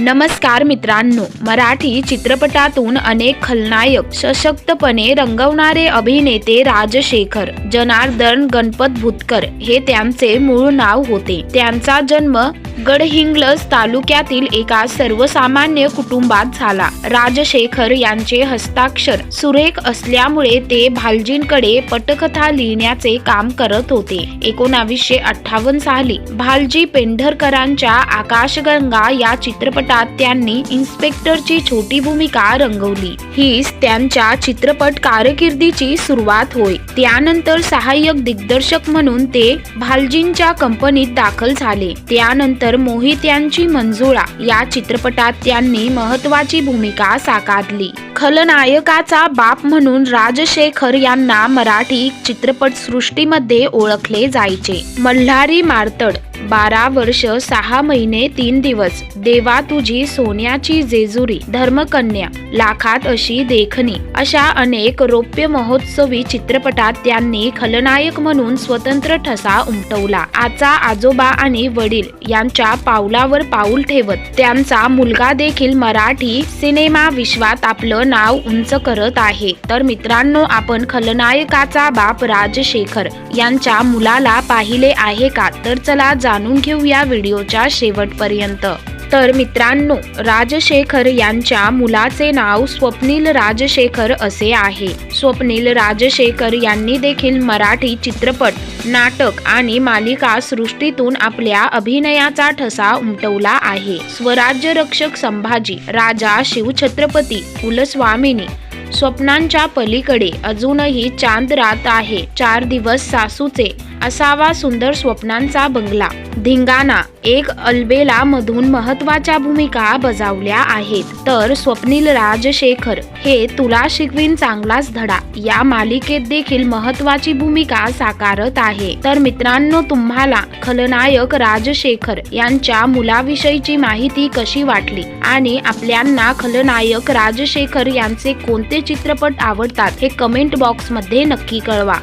नमस्कार मित्रांनो मराठी चित्रपटातून अनेक खलनायक सशक्तपणे रंगवणारे अभिनेते राजशेखर जनार्दन गणपत भुतकर हे त्यांचे मूळ नाव होते. त्यांचा जन्म गडहिंग्लज तालुक्यातील एका सर्वसामान्य कुटुंबात झाला. राजशेखर यांचे हस्ताक्षर सुरेख असल्यामुळे ते भालजींकडे पटकथा लिहिण्याचे काम करत होते. एकोणावीसशे अठ्ठावन्न साली भालजी पेंढरकरांच्या आकाशगंगा या चित्रपटात त्यांनी इन्स्पेक्टरची छोटी भूमिका रंगवली. हीच त्यांच्या चित्रपट कारकिर्दीची सुरुवात होय. त्यानंतर सहाय्यक दिग्दर्शक म्हणून ते भालजींच्या कंपनीत दाखल झाले. त्यानंतर मोहित यांची मंजुळा या चित्रपटात त्यांनी महत्वाची भूमिका साकारली. खलनायकाचा बाप म्हणून राजशेखर यांना मराठी चित्रपट सृष्टीमध्ये ओळखले जायचे. मल्हारी मारतड बारा वर्ष सहा महिने तीन दिवस. देवा तुझी सोन्याची जेजुरी धर्मकन्या लाखात अशी देखणी. अशा अनेक रौप्य महोत्सवी चित्रपटात त्यांनी खलनायक म्हणून स्वतंत्र ठसा उमटवला. आचा आजोबा आणि वडील यांच्या पावलावर पाऊल ठेवत त्यांचा मुलगा देखील मराठी सिनेमा विश्वात आपलं आपलं नाव उंच करत आहे. तर मित्रांनो आपण खलनायकाचा बाप राजशेखर यांच्या मुलाला पाहिले आहे का? तर चला जाणून घेऊया व्हिडिओच्या शेवटपर्यंत. तर मित्रांनो राजशेखर यांच्या मुलाचे नाव स्वप्नील राजशेखर असे आहे. स्वप्नील राजशेखर यांनी देखील मराठी चित्रपट नाटक आणि मालिका सृष्टीतून आपल्या अभिनयाचा ठसा उमटवला आहे. स्वराज्य रक्षक संभाजी राजा शिवछत्रपती कुलस्वामिनी स्वप्नांच्या पलीकडे अजूनही चांद रात आहे. चार दिवस सासूचे असावा सुंदर स्वप्नांचा बंगला. धिंगाणा एक अल्बेला मधून महत्त्वाच्या भूमिका बजावल्या आहेत. तर स्वप्नील राजशेखर हे तुला शिकवीन चांगलाच धडा. या मालिकेत देखील महत्वाची भूमिका साकारत आहे. तर मित्रांनो तुम्हाला खलनायक राजशेखर यांच्या मुलाविषयीची माहिती कशी वाटली? आणि आपल्यांना खलनायक राजशेखर यांचे कोणते चित्रपट आवडतात? हे कमेंट बॉक्समध्ये नक्की कळवा.